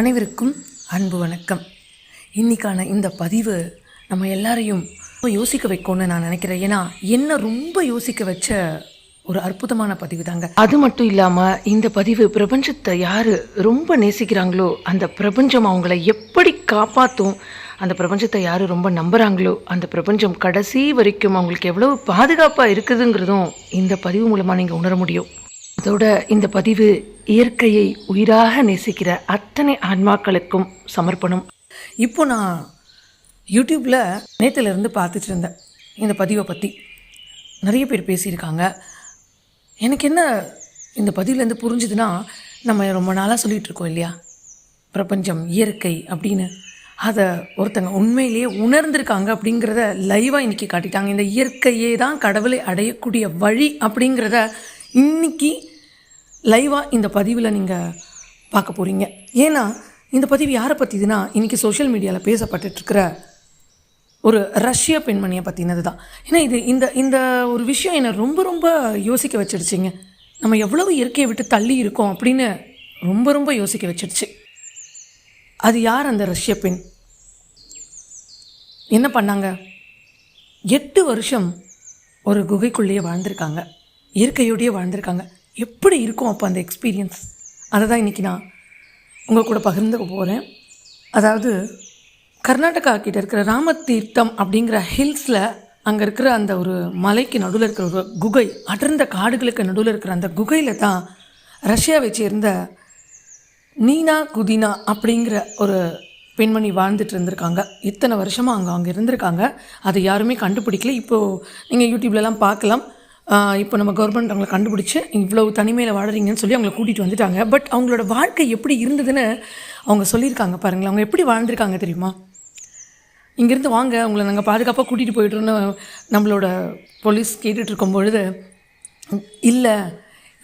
அனைவருக்கும் அன்பு வணக்கம். இன்றைக்கான இந்த பதிவு நம்ம எல்லாரையும் ரொம்ப யோசிக்க வைக்கும்னு நான் நினைக்கிறேன். ஏன்னா என்ன ரொம்ப யோசிக்க வச்ச ஒரு அற்புதமான பதிவு தாங்க அது மட்டும் இல்லாமல் இந்த பதிவு பிரபஞ்சத்தை யார் ரொம்ப நேசிக்கிறாங்களோ அந்த பிரபஞ்சம் அவங்கள எப்படி காப்பாற்றும் அந்த பிரபஞ்சத்தை யார் ரொம்ப நம்புகிறாங்களோ அந்த பிரபஞ்சம் கடைசி வரைக்கும் அவங்களுக்கு எவ்வளவு பாதுகாப்பாக இருக்குதுங்கிறதும் இந்த பதிவு மூலமாக நீங்கள் உணர முடியும். அதோட இந்த பதிவு இயற்கையை உயிராக நேசிக்கிற அத்தனை ஆன்மாக்களுக்கும் சமர்ப்பணம். இப்போ நான் யூடியூப்பில் நேற்றுலேருந்து இருந்து பார்த்துட்டு இருந்தேன். இந்த பதிவை பற்றி நிறைய பேர் பேசியிருக்காங்க. எனக்கு என்ன இந்த பதிவுலேருந்து புரிஞ்சுதுன்னா நம்ம ரொம்ப நாளாக சொல்லிகிட்டு இருக்கோம் இல்லையா? பிரபஞ்சம் இயற்கை அப்படின்னு. அதை ஒருத்தங்க உண்மையிலேயே உணர்ந்திருக்காங்க அப்படிங்கிறத லைவாக இன்னைக்கு காட்டிட்டாங்க. இந்த இயற்கையே தான் கடவுளை அடையக்கூடிய வழி அப்படிங்கிறத இன்னைக்கு லைவாக இந்த பதிவில் நீங்கள் பார்க்க போகிறீங்க ஏன்னா இந்த பதிவு யாரை பற்றிதுன்னா இன்றைக்கி சோஷியல் மீடியாவில் பேசப்பட்டுட்ருக்கிற ஒரு ரஷ்ய பெண்மணியை பற்றினது தான் ஏன்னா இது இந்த இந்த ஒரு விஷயம் என்னை ரொம்ப ரொம்ப யோசிக்க வச்சிடுச்சிங்க. நம்ம எவ்வளவு இயற்கையை விட்டு தள்ளி இருக்கோம் அப்படின்னு ரொம்ப ரொம்ப யோசிக்க வச்சிடுச்சு. அது யார் அந்த ரஷ்ய பெண்? என்ன பண்ணாங்க? எட்டு வருஷம் ஒரு குகைக்குள்ளேயே வாழ்ந்திருக்காங்க. இயற்கையோடையே வாழ்ந்திருக்காங்க. எப்படி இருக்கும் அப்போ அந்த எக்ஸ்பீரியன்ஸ் அதை தான் இன்றைக்கி நான் உங்கள் கூட பகிர்ந்துக்க போகிறேன் அதாவது கர்நாடகா கிட்ட இருக்கிற ராமதீர்த்தம் அப்படிங்கிற ஹில்ஸில் அங்கே இருக்கிற அந்த ஒரு மலைக்கு நடுவில் இருக்கிற ஒரு குகை அடர்ந்த காடுகளுக்கு நடுவில் இருக்கிற அந்த குகையில் தான் ரஷ்யாவை சேர்ந்த நீனா குதினா அப்படிங்கிற ஒரு பெண்மணி வாழ்ந்துட்டு இருந்திருக்காங்க. இத்தனை வருஷமாக அங்கே அங்கே இருந்திருக்காங்க. அதை யாருமே கண்டுபிடிக்கல. இப்போது நீங்கள் யூடியூப்லலாம் பார்க்கலாம். இப்போ நம்ம கவர்மெண்ட் அவங்களை கண்டுபிடிச்சி இவ்வளோ தனிமையில் வாடுறீங்கன்னு சொல்லி அவங்கள கூட்டிகிட்டு வந்துட்டாங்க. பட் அவங்களோட வாழ்க்கை எப்படி இருந்ததுன்னு அவங்க சொல்லியிருக்காங்க பாருங்களேன். அவங்க எப்படி வாழ்ந்திருக்காங்க தெரியுமா? இங்கேருந்து வாங்க அவங்கள நாங்கள் பாதுகாப்பாக கூட்டிகிட்டு போயிட்டுருன்னு நம்மளோட போலீஸ் கேட்டுட்டு இருக்கும் பொழுது இல்லை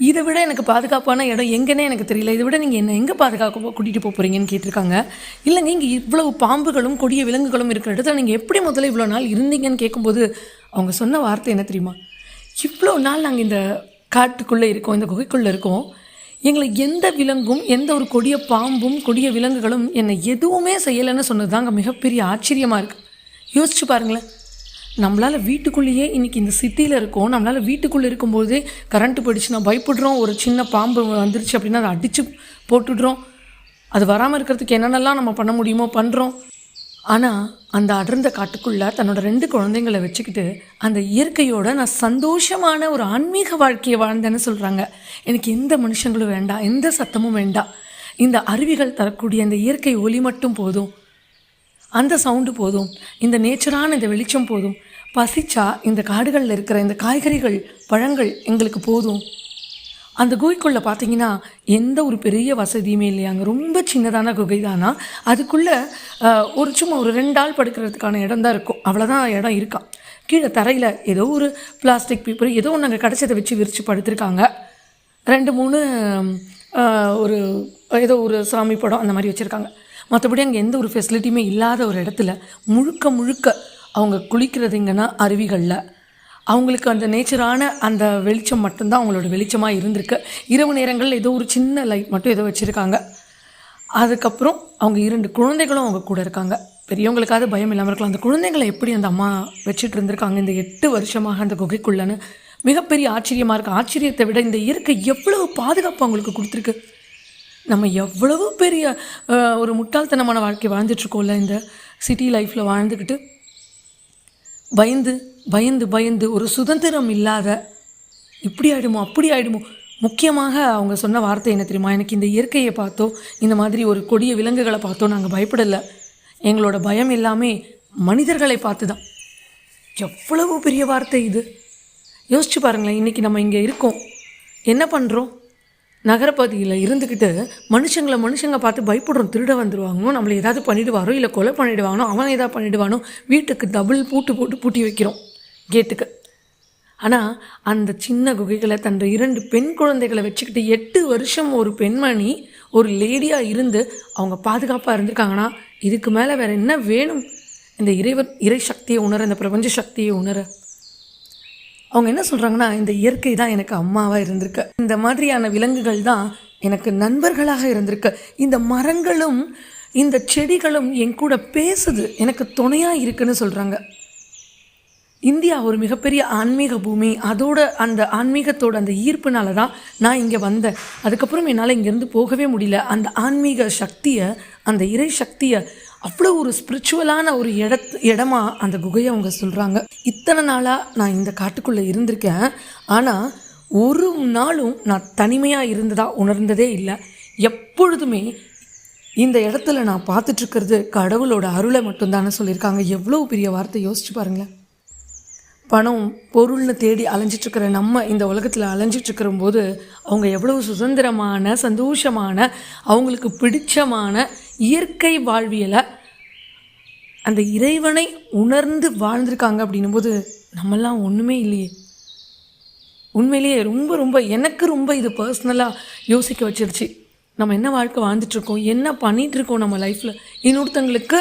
இதை விட எனக்கு பாதுகாப்பான இடம் எங்கன்னே எனக்கு தெரியல. இதை விட நீங்கள் என்ன எங்கே பாதுகாப்பாக கூட்டிகிட்டு போக போகிறீங்கன்னு கேட்டிருக்காங்க. இல்லைங்க இங்கே இவ்வளவு பாம்புகளும் கொடிய விலங்குகளும் இருக்கிற இடத்துல நீங்கள் எப்படி முதல்ல இவ்வளோ நாள் இருந்தீங்கன்னு கேட்கும்போது அவங்க சொன்ன வார்த்தை என்ன தெரியுமா? இவ்வளோ நாள் நாங்கள் இந்த காட்டுக்குள்ளே இருக்கோம் இந்த குகைக்குள்ளே இருக்கோம். எங்களை எந்த விலங்கும் எந்த ஒரு கொடிய பாம்பும் கொடிய விலங்குகளும் என்னை எதுவுமே செய்யலைன்னு சொன்னது தாங்க மிகப்பெரிய ஆச்சரியமாக இருக்குது யோசிச்சு பாருங்களேன். நம்மளால் வீட்டுக்குள்ளேயே இன்றைக்கி இந்த சிட்டியில் இருக்கோம். நம்மளால் வீட்டுக்குள்ளே இருக்கும்போதே கரண்ட்டு போயிடுச்சுன்னா பயப்படுறோம். ஒரு சின்ன பாம்பு வந்துருச்சு அப்படின்னா அதை அடித்து போட்டுடுறோம். அது வராமல் இருக்கிறதுக்கு என்னென்னலாம் நம்ம பண்ண முடியுமோ பண்ணுறோம் ஆனால் அந்த அடர்ந்த காட்டுக்குள்ளே தன்னோட ரெண்டு குழந்தைங்களை வச்சுக்கிட்டு அந்த இயற்கையோட நான் சந்தோஷமான ஒரு ஆன்மீக வாழ்க்கையை வாழ்ந்தேன்னு சொல்கிறாங்க எனக்கு எந்த மனுஷங்களும் வேண்டாம் எந்த சத்தமும் வேண்டாம். இந்த அருவிகள் தரக்கூடிய அந்த இயற்கை ஒலி மட்டும் போதும். அந்த சவுண்டு போதும். இந்த நேச்சரான இந்த வெளிச்சம் போதும். பசிச்சா இந்த காடுகளில் இருக்கிற இந்த காய்கறிகள் பழங்கள் எங்களுக்கு போதும். அந்த குகைக்குள்ளே பார்த்தீங்கன்னா எந்த ஒரு பெரிய வசதியுமே இல்லையாங்க ரொம்ப சின்னதான குகை தானா அதுக்குள்ளே ஒரு சும்மா ஒரு ரெண்டு ஆள் படுக்கிறதுக்கான இடம் தான் இருக்கும். அவ்வளோதான் இடம் இருக்கான் கீழே தரையில் ஏதோ ஒரு பிளாஸ்டிக் பேப்பர் ஏதோ ஒன்று அங்கே கிடச்சதை வச்சு விரித்து படுத்திருக்காங்க. ரெண்டு மூணு ஒரு ஏதோ ஒரு சாமி படம் அந்த மாதிரி வச்சுருக்காங்க. மற்றபடி அங்கே எந்த ஒரு ஃபெசிலிட்டியுமே இல்லாத ஒரு இடத்துல முழுக்க முழுக்க அவங்க குளிக்கிறதுங்கன்னா அருவிகளில். அவங்களுக்கு அந்த நேச்சரான அந்த வெளிச்சம் மட்டும்தான் அவங்களோட வெளிச்சமாக இருந்திருக்கு. இரவு நேரங்களில் ஏதோ ஒரு சின்ன லைட் மட்டும் ஏதோ வச்சுருக்காங்க. அதுக்கப்புறம் அவங்க இரண்டு குழந்தைகளும் அவங்க கூட இருக்காங்க. பெரியவங்களுக்காவது பயம் இல்லாமல் இருக்கலாம். அந்த குழந்தைங்களை எப்படி அந்த அம்மா வச்சுட்டு இருந்திருக்காங்க இந்த எட்டு வருஷமாக அந்த குகைக்குள்ளன்னு மிகப்பெரிய ஆச்சரியமாக இருக்குது ஆச்சரியத்தை விட இந்த இயற்கை எவ்வளவு பாதுகாப்பு அவங்களுக்கு கொடுத்துருக்கு. நம்ம எவ்வளவு பெரிய ஒரு முட்டாள்தனமான வாழ்க்கை வாழ்ந்துட்டுருக்கோம்ல இந்த சிட்டி லைஃப்பில் வாழ்ந்துக்கிட்டு பயந்து பயந்து பயந்து ஒரு சுதந்திரம் இல்லாத இப்படி ஆகிடுமோ அப்படி ஆயிடுமோ? முக்கியமாக அவங்க சொன்ன வார்த்தை என்ன தெரியுமா? எனக்கு இந்த இயற்கையை பார்த்தோ இந்த மாதிரி ஒரு கொடிய விலங்குகளை பார்த்தோ நாங்கள் பயப்படலை. எங்களோட பயம் எல்லாமே மனிதர்களை பார்த்து தான் எவ்வளவு பெரிய வார்த்தை இது? யோசிச்சு பாருங்களேன் இன்றைக்கி நம்ம இங்கே இருக்கோம். என்ன பண்ணுறோம் நகரப்பகுதியில் இருந்துக்கிட்டு மனுஷங்களை மனுஷங்க பார்த்து பயப்படுறோம். திருட வந்துடுவாங்களோ நம்மளை ஏதாவது பண்ணிடுவாரோ? இல்லை கொலை பண்ணிடுவானோ அவன் ஏதாவது பண்ணிடுவானோ? வீட்டுக்கு டபுள் பூட்டு போட்டு பூட்டி வைக்கிறோம். கேட்டுக்கு ஆனால் அந்த சின்ன குகைகளை தன் இரண்டு பெண் குழந்தைகளை வச்சுக்கிட்டு எட்டு வருஷம் ஒரு பெண்மணி ஒரு லேடியாக இருந்து அவங்க பாதுகாப்பாக இருந்திருக்காங்கன்னா இதுக்கு மேலே வேறு என்ன வேணும்? இந்த இறைவன் இறை சக்தியை உணர இந்த பிரபஞ்ச சக்தியை உணர. அவங்க என்ன சொல்கிறாங்கன்னா இந்த இயற்கை தான் எனக்கு அம்மாவாக இருந்திருக்கு. இந்த மாதிரியான விலங்குகள் தான் எனக்கு நண்பர்களாக இருந்திருக்கு. இந்த மரங்களும் இந்த செடிகளும் என் கூட பேசுது. எனக்கு துணையாக இருக்குன்னு சொல்கிறாங்க இந்தியா ஒரு மிகப்பெரிய ஆன்மீக பூமி. அதோட அந்த ஆன்மீகத்தோட அந்த ஈர்ப்புனால தான் நான் இங்கே வந்தேன். அதுக்கப்புறம் என்னால் இங்கேருந்து போகவே முடியல. அந்த ஆன்மீக சக்தியை அந்த இறை சக்தியை அவ்வளோ ஒரு ஸ்பிரிச்சுவலான ஒரு இடத் இடமா அந்த குகையை அவங்க சொல்கிறாங்க இத்தனை நாளாக நான் இந்த காட்டுக்குள்ளே இருந்திருக்கேன். ஆனால் ஒரு நாளும் நான் தனிமையாக இருந்ததாக உணர்ந்ததே இல்லை. எப்பொழுதுமே இந்த இடத்துல நான் பார்த்துட்ருக்கிறது கடவுளோட அருளை மட்டும்தானே சொல்லியிருக்காங்க. எவ்வளோ பெரிய வார்த்தை யோசிச்சு பாருங்களேன். பணம் பொருள்னு தேடி அலைஞ்சிட்ருக்கிற நம்ம இந்த உலகத்தில் அலைஞ்சிட்ருக்கிற போது அவங்க எவ்வளவு சுதந்திரமான சந்தோஷமான அவங்களுக்கு பிடிச்சமான இயற்கை வாழ்வியலை அந்த இறைவனை உணர்ந்து வாழ்ந்திருக்காங்க அப்படின்னும் போது நம்மெல்லாம் ஒன்றுமே இல்லையே. உண்மையிலேயே ரொம்ப ரொம்ப எனக்கு ரொம்ப இது பர்சனலாக யோசிக்க வச்சிருச்சு. நம்ம என்ன வாழ்க்கை வாழ்ந்துட்டுருக்கோம் என்ன பண்ணிகிட்ருக்கோம் நம்ம லைஃப்பில் இன்னொருத்தங்களுக்கு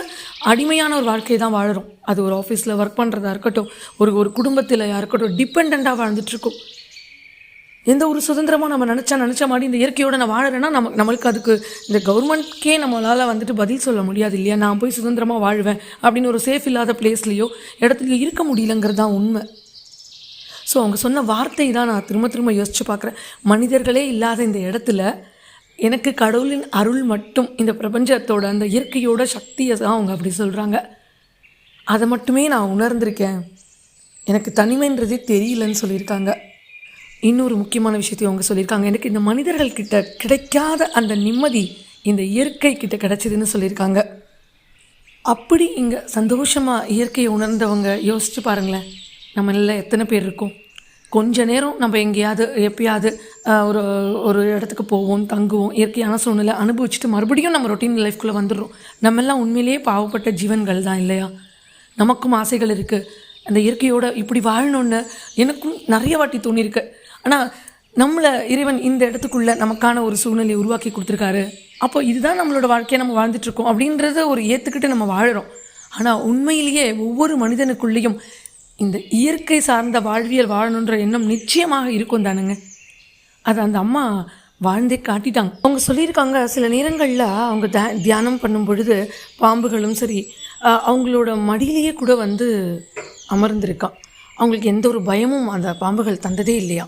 அடிமையான ஒரு வாழ்க்கையை தான் வாழறோம். அது ஒரு ஆஃபீஸில் ஒர்க் பண்ணுறதா இருக்கட்டும் ஒரு ஒரு குடும்பத்தில் இருக்கட்டும் டிபெண்ட்டாக வாழ்ந்துட்டுருக்கோம். எந்த ஒரு சுதந்திரமாக நம்ம நினச்சா நினச்ச மாதிரி இந்த இயற்கையோட நான் வாழறேன்னா நம்ம நம்மளுக்கு அதுக்கு இந்த கவர்மெண்ட்கே நம்மளால் வந்துட்டு பதில் சொல்ல முடியாது இல்லையா? நான் போய் சுதந்திரமாக வாழ்வேன் அப்படின்னு ஒரு சேஃப் இல்லாத பிளேஸ்லேயோ இடத்துலையோ இருக்க முடியலங்கிறது தான் உண்மை. ஸோ அவங்க சொன்ன வார்த்தை தான் நான் திரும்ப திரும்ப யோசித்து பார்க்குறேன். மனிதர்களே இல்லாத இந்த இடத்துல எனக்கு கடவுளின் அருள் மட்டும் இந்த பிரபஞ்சத்தோட அந்த இயற்கையோட சக்தியை தான் அவங்க அப்படி சொல்கிறாங்க அதை மட்டுமே நான் உணர்ந்திருக்கேன். எனக்கு தனிமைன்றதே தெரியலன்னு சொல்லியிருக்காங்க. இன்னொரு முக்கியமான விஷயத்தையும் அவங்க சொல்லியிருக்காங்க. எனக்கு இந்த மனிதர்கள் கிட்ட கிடைக்காத அந்த நிம்மதி இந்த இயற்கை கிட்ட கிடைச்சதுன்னு சொல்லியிருக்காங்க. அப்படி இங்கே சந்தோஷமாக இயற்கையை உணர்ந்தவங்க யோசிச்சு பாருங்களேன். நம்ம எல்லாம் எத்தனை பேர் இருக்கோம்? கொஞ்ச நேரம் நம்ம எங்கேயாவது எப்பயாவது ஒரு ஒரு இடத்துக்கு போவோம் தங்குவோம் இயற்கையான சூழ்நிலை அனுபவிச்சுட்டு மறுபடியும் நம்ம ரொட்டீன் லைஃப்குள்ளே வந்துடுறோம். நம்ம எல்லாம் உண்மையிலேயே பாவப்பட்ட ஜீவன்கள் தான் இல்லையா? நமக்கும் ஆசைகள் இருக்குது அந்த இயற்கையோட இப்படி வாழணும்னு எனக்கும் நிறைய வாட்டி தோணியிருக்கு. ஆனால் நம்மளை இறைவன் இந்த இடத்துக்குள்ளே நமக்கான ஒரு சூழ்நிலையை உருவாக்கி கொடுத்துருக்காரு. அப்போ இதுதான் நம்மளோட வாழ்க்கையை நம்ம வாழ்ந்துட்டுருக்கோம் அப்படின்றத ஒரு ஏற்றுக்கிட்டு நம்ம வாழுறோம். ஆனால் உண்மையிலேயே ஒவ்வொரு மனிதனுக்குள்ளேயும் இந்த இயற்கை சார்ந்த வாழ்வியல் வாழணுன்ற எண்ணம் நிச்சயமாக இருக்கும் தானுங்க. அது அந்த அம்மா வாழ்ந்தே காட்டிட்டாங்க. அவங்க சொல்லியிருக்காங்க சில நேரங்களில் அவங்க தியானம் பண்ணும் பொழுது பாம்புகளும் சரி அவங்களோட மடியிலேயே கூட வந்து அமர்ந்திருக்கான். அவங்களுக்கு எந்த ஒரு பயமும் அந்த பாம்புகள் தந்ததே இல்லையா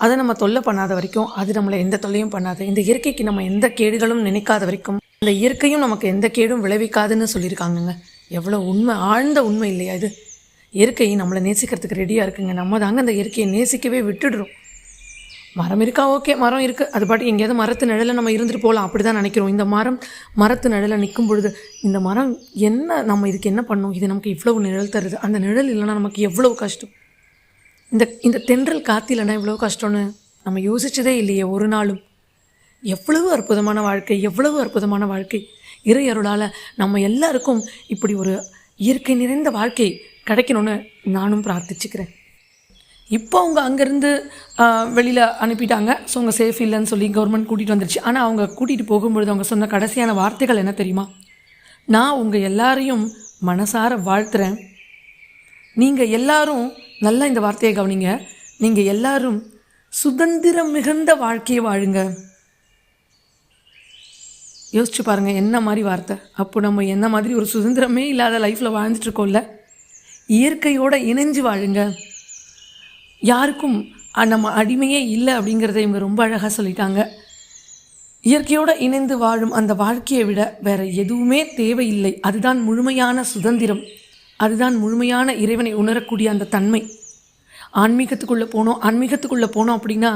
அதை நம்ம தொல்லை பண்ணாத வரைக்கும் அது நம்மளை எந்த தொல்லையும் பண்ணாது. இந்த இயற்கைக்கு நம்ம எந்த கேடுகளும் நினைக்காத வரைக்கும் இந்த இயற்கையும் நமக்கு எந்த கேடும் விளைவிக்காதுன்னு சொல்லியிருக்காங்கங்க. எவ்வளோ உண்மை ஆழ்ந்த உண்மை இல்லையா இது? இயற்கை நம்மளை நேசிக்கிறதுக்கு ரெடியாக இருக்குங்க. நம்ம தாங்க அந்த இயற்கையை நேசிக்கவே விட்டுடுறோம். மரம் இருக்கா? ஓகே மரம் இருக்குது அது பாட்டு எங்கேயாவது மரத்து நிழலில் நம்ம இருந்துட்டு போகலாம். அப்படி தான் நினைக்கிறோம். இந்த மரம் மரத்து நிழலில் நிற்கும் பொழுது இந்த மரம் என்ன நம்ம இதுக்கு என்ன பண்ணோம் இது நமக்கு இவ்வளவு நிழல் தருது. அந்த நிழல் இல்லைன்னா நமக்கு எவ்வளவு கஷ்டம்? இந்த இந்த தென்றல் காத்திலனா இவ்வளோ கஷ்டம்னு நம்ம யோசிச்சதே இல்லையே ஒரு நாளும். எவ்வளவு அற்புதமான வாழ்க்கை எவ்வளவு அற்புதமான வாழ்க்கை. இறை அருளால் நம்ம எல்லாருக்கும் இப்படி ஒரு இயற்கை நிறைந்த வாழ்க்கை கிடைக்கணும்னு நானும் பிரார்த்திச்சுக்கிறேன். இப்போ அவங்க அங்கேருந்து வெளியில் அனுப்பிட்டாங்க. ஸோ அவங்க சேஃப் இல்லைன்னு சொல்லி கவர்மெண்ட் கூட்டிகிட்டு வந்துருச்சு. ஆனால் அவங்க கூட்டிகிட்டு போகும்பொழுது அவங்க சொன்ன கடைசியான வார்த்தைகள் என்ன தெரியுமா? நான் உங்கள் எல்லாரையும் மனசார வாழ்த்துறேன். நீங்கள் எல்லாரும் நல்லா இந்த வார்த்தையை கவனிங்க. நீங்கள் எல்லாரும் சுதந்திரம் மிகுந்த வாழ்க்கையை வாழுங்க. யோசிச்சு பாருங்க என்ன மாதிரி வார்த்தை? அப்போ நம்ம என்ன மாதிரி ஒரு சுதந்திரமே இல்லாத லைஃப்பில் வாழ்ந்துட்டுருக்கோம்ல இருக்கோம்ல? இணைஞ்சு வாழுங்க. யாருக்கும் நம்ம அடிமையே இல்லை அப்படிங்கிறத இவங்க ரொம்ப அழகாக சொல்லிட்டாங்க. இயற்கையோடு இணைந்து வாழும் அந்த வாழ்க்கையை விட வேறு எதுவுமே தேவையில்லை. அதுதான் முழுமையான சுதந்திரம். அதுதான் முழுமையான இறைவனை உணரக்கூடிய அந்த தன்மை. ஆன்மீகத்துக்குள்ளே போனோம் ஆன்மீகத்துக்குள்ளே போனோம் அப்படின்னா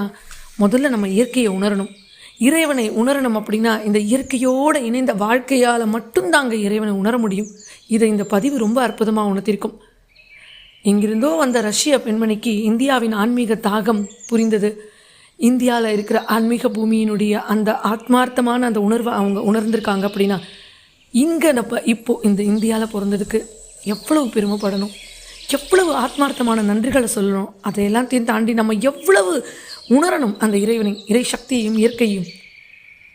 முதல்ல நம்ம இயற்கையை உணரணும். இறைவனை உணரணும் அப்படின்னா இந்த இயற்கையோடு இணைந்த வாழ்க்கையால் மட்டும்தாங்க இறைவனை உணர முடியும். இதை இந்த பதிவு ரொம்ப அற்புதமாக உணர்த்திருக்கும். எங்கிருந்தோ வந்த ரஷ்ய பெண்மணிக்கு இந்தியாவின் ஆன்மீக தாகம் புரிந்தது. இந்தியாவில் இருக்கிற ஆன்மீக பூமியினுடைய அந்த ஆத்மார்த்தமான அந்த உணர்வை அவங்க உணர்ந்திருக்காங்க அப்படின்னா இங்கே நம்ம இப்போது இந்த இந்தியாவில் பிறந்ததுக்கு எவ்வளவு பெருமைப்படணும்? எவ்வளவு ஆத்மார்த்தமான நன்றிகளை சொல்லணும்? அதை எல்லாத்தையும் தாண்டி நம்ம எவ்வளவு உணரணும் அந்த இறைவனை இறை சக்தியையும் இயற்கையும்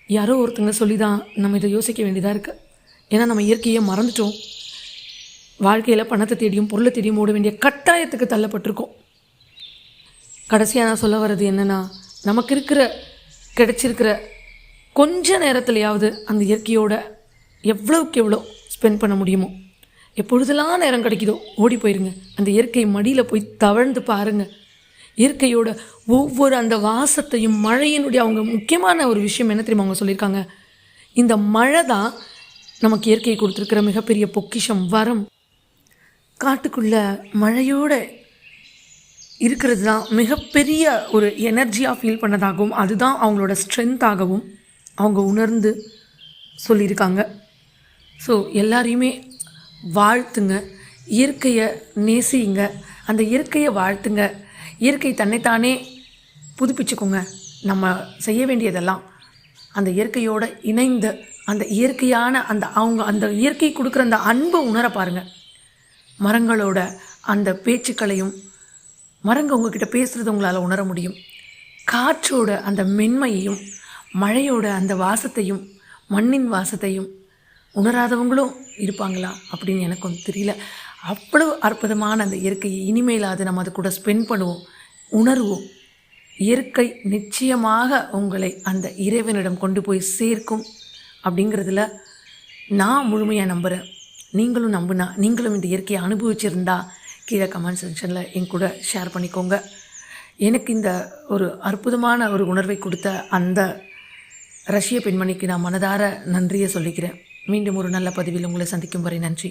யாரோ ஒருத்தங்க சொல்லி தான் நம்ம இதை யோசிக்க வேண்டியதாக இருக்குது ஏன்னா நம்ம இயற்கையை மறந்துட்டோம். வாழ்க்கையில் பணத்தை தேடியும் பொருளை தேடியும் ஓட வேண்டிய கட்டாயத்துக்கு தள்ளப்பட்டிருக்கோம். கடைசியாக நான் சொல்ல வர்றது என்னென்னா நமக்கு இருக்கிற கிடைச்சிருக்கிற கொஞ்ச நேரத்துலையாவது அந்த இயற்கையோட எவ்வளவுக்கு எவ்வளோ ஸ்பெண்ட் பண்ண முடியுமோ எப்பொழுதெல்லாம் நேரம் கிடைக்குதோ ஓடி போயிருங்க. அந்த இயற்கை மடியில் போய் தவழ்ந்து பாருங்கள் இயற்கையோட ஒவ்வொரு அந்த வாசத்தையும் மழையினுடைய அவங்க முக்கியமான ஒரு விஷயம் என்ன தெரியுமா அவங்க சொல்லியிருக்காங்க? இந்த மழை தான் நமக்கு இயற்கையை கொடுத்துருக்கிற மிகப்பெரிய பொக்கிஷம் வரம். காட்டுக்குள்ள மழையோட இருக்கிறது தான் மிகப்பெரிய ஒரு எனர்ஜியாக ஃபீல் பண்ணதாகவும் அதுதான் அவங்களோட ஸ்ட்ரென்த்தாகவும் அவங்க உணர்ந்து சொல்லியிருக்காங்க. ஸோ எல்லாரையுமே வாழ்த்துங்க. இயற்கையை நேசிங்க அந்த இயற்கையை வாழ்த்துங்க. இயற்கை தன்னைத்தானே புதுப்பிச்சுக்கோங்க. நம்ம செய்ய வேண்டியதெல்லாம் அந்த இயற்கையோடு இணைந்து அந்த இயற்கையான அந்த அவங்க அந்த இயற்கை கொடுக்குற அந்த அன்பை உணர பாருங்கள் மரங்களோட அந்த பேச்சுக்களையும் மரங்க உங்ககிட்ட பேசுகிறது உங்களால் உணர முடியும். காற்றோட அந்த மென்மையையும் மழையோட அந்த வாசத்தையும் மண்ணின் வாசத்தையும் உணராதவங்களும் இருப்பாங்களா அப்படின்னு எனக்கு தெரியல. அவ்வளவு அற்புதமான அந்த இயற்கையை இனிமேலாவது நம்ம அது கூட ஸ்பெண்ட் பண்ணுவோம் உணர்வோம். இயற்கை நிச்சயமாக உங்களை அந்த இறைவனிடம் கொண்டு போய் சேர்க்கும் அப்படிங்கிறதுல நான் முழுமையாக நம்புகிறேன் நீங்களும் நம்புனா நீங்களும் இந்த இயற்கையை அனுபவிச்சிருந்தா கீழே கமெண்ட் செக்ஷனில் என் கூட ஷேர் பண்ணிக்கோங்க. எனக்கு இந்த ஒரு அற்புதமான ஒரு உணர்வை கொடுத்த அந்த ரஷ்ய பெண்மணிக்கு நான் மனதார நன்றியை சொல்லிக்கிறேன். மீண்டும் ஒரு நல்ல பதிவில் உங்களை சந்திக்கும் வரை நன்றி.